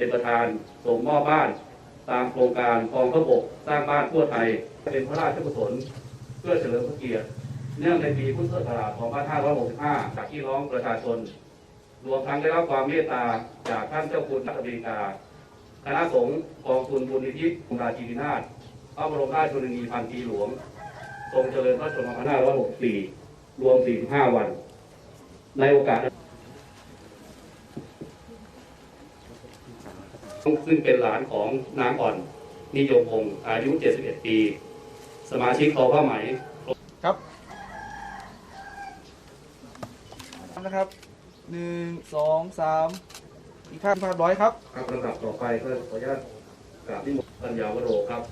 เป็นประธานส่งมอบบ้าน ตามโครงการกองทพบกสร้างบ้านทั่วไทย เป็นพระราชกุศลเพื่อเฉลิมพระเกียรติ เนื่องในปีพุทธศักราช 2565 จากพี่น้องประชาชน รวมทั้งได้รับความเมตตาจากท่านเจ้าคุณรัฐบริกาคณะสงฆ์กองทุนบุญนิธิองค์ราชินีนาถพระบรมราชชนนีพันปีหลวง ทรงเจริญพระชนมพรรค2564 รวม 45 วัน ในโอกาส ซึ่งเป็นหลานของนางอ่อน นิยมพงศ์อายุ 71 ปี สมาชิกทอผ้าไหมครับนะครับหนึ่งสองสามอีกภาพภาพร้อยครับครับลำดับต่อไปก็ขออนุญาตกราบที่ปัญญาวโรครับ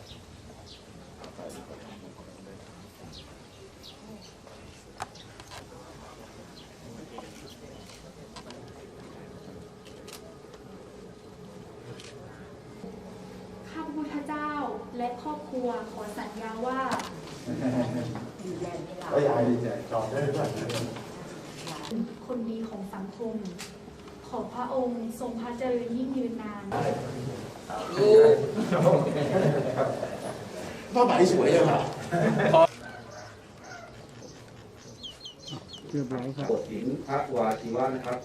ข้าพระพุทธเจ้า และครอบครัวขอสัญญาว่าก็ยายดีใจจอดได้ด้วยคนดีของสังคม ขอพระองค์ทรงพระเจริญยิ่งยืนนานผ้าไหมสวยจังค่ะบทหญิงพักวาชีวะนะครับ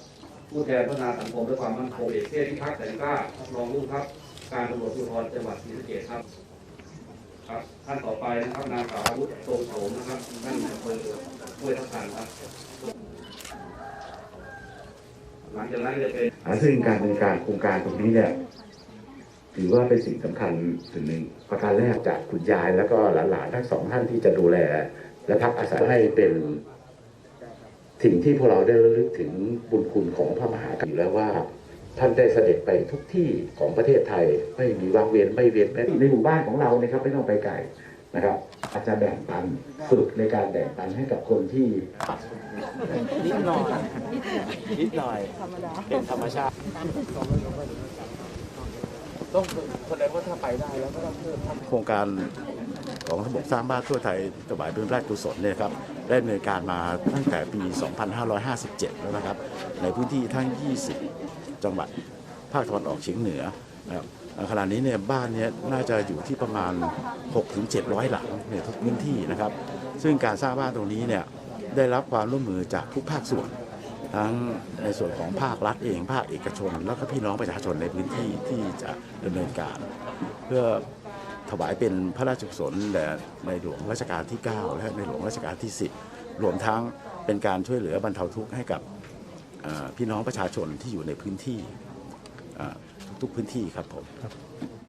ผู้แทนพัฒนาสังคมและความมั่นคงเอกเทศที่พักแต่งกล้ารองผู้ครับ การตำรวจภูธรจังหวัดศรีสะเกษครับ ครับท่านต่อไปนะครับนางสาวอาวุธทรงโฉมนะครับท่านอำเภอห้วยทับทันครับหลังจากนั้นจะเป็นซึ่งการดำเนินการโครงการตรงนี้เนี่ยถือว่าเป็นสิ่งสำคัญสิ่งหนึ่งประการแรกจากคุณยายแล้วก็หลานๆทั้งสองท่านที่จะดูแล และพักอาศัยให้เป็นสิ่งที่พวกเราได้ระลึกถึงบุญคุณของพระมหากษัตริย์แล้วว่า ท่านได้เสด็จไปทุกที่ของประเทศไทย ไม่มีวางเวียนไม่เวียนแม้ในหมู่บ้านของเรานะครับไม่ต้องไปไกลนะครับ อาจจะแบ่งปันฝึกในการแบ่งปันให้กับคนที่นิดหน่อยนิดหน่อยเป็นธรรมชาติต้องแสดงว่าถ้าไปได้แล้วก็ต้องเพิ่มโครงการของระบบสร้างบ้านทั่วไทยถวายเป็นราชกุศลเนี่ยครับได้ดำเนินการมาตั้งแต่ปี 2557 แล้วนะครับ ในพื้นที่ทั้ง 20 จังหวัดภาคตะวันออกเฉียงเหนือนะครับขณะนี้เนี่ยบ้านเนี้น่าจะอยู่ที่ประมาณ 6-700 หลังในทุกพื้นที่นะครับ ซึ่งการสร้างบ้านตรงนี้เนี่ยได้รับความร่วมมือจากทุกภาคส่วน ทั้งในส่วนของภาครัฐเองภาคเอกชน แล้วก็พี่น้องประชาชนในพื้นที่ที่จะดำเนินการ เพื่อถวายเป็นพระราชกุศลแด่ในหลวงรัชกาลที่ 9 และในหลวงรัชกาลที่ 10 รวมทั้งเป็นการช่วยเหลือบรรเทาทุกข์ให้กับ พี่น้องประชาชนที่อยู่ในพื้นที่ทุกพื้นที่ครับผม